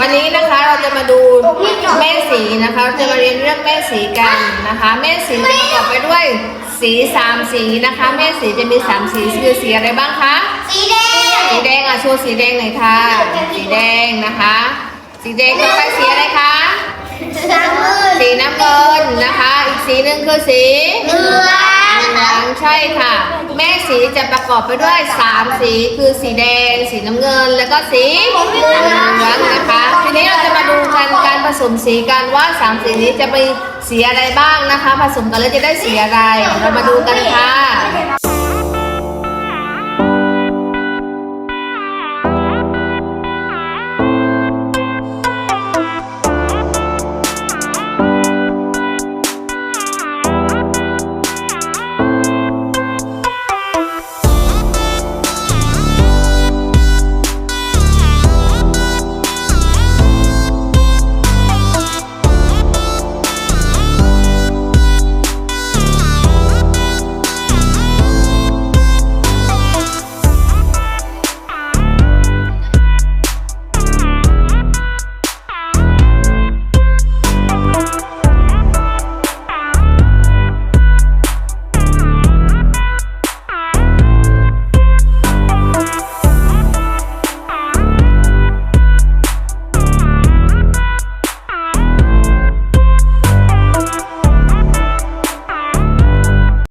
วันนี้นะคะเราจะมาดูแม่สีนะคะเราจะมาเรียนเรื่องแม่สีกันนะคะ แม่สีจะประกอบไปด้วยสีสามสีนะคะ แม่สีจะมีสามสีคือสีอะไรบ้างคะสีแดงสีแดงอะโชว์สีแดงหน่อยค่ะ สีแดงนะคะ สีแดงต่อไปสีอะไรคะน้ำมืดสีน้ำเงินนะคะ อีกสีหนึ่งคือสีเหลืองเหลือง ใช่ค่ะ แม่สีจะประกอบไปด้วยสามสีคือสีแดง สีน้ำเงิน แล้วก็สีเหลืองนะคะ ทีนี้เราจะมาดูกันการผสมสีกันว่าสามสีนี้จะมีสีอะไรบ้างนะคะ ผสมกันแล้วจะได้สีอะไร เรามาดูกันค่ะ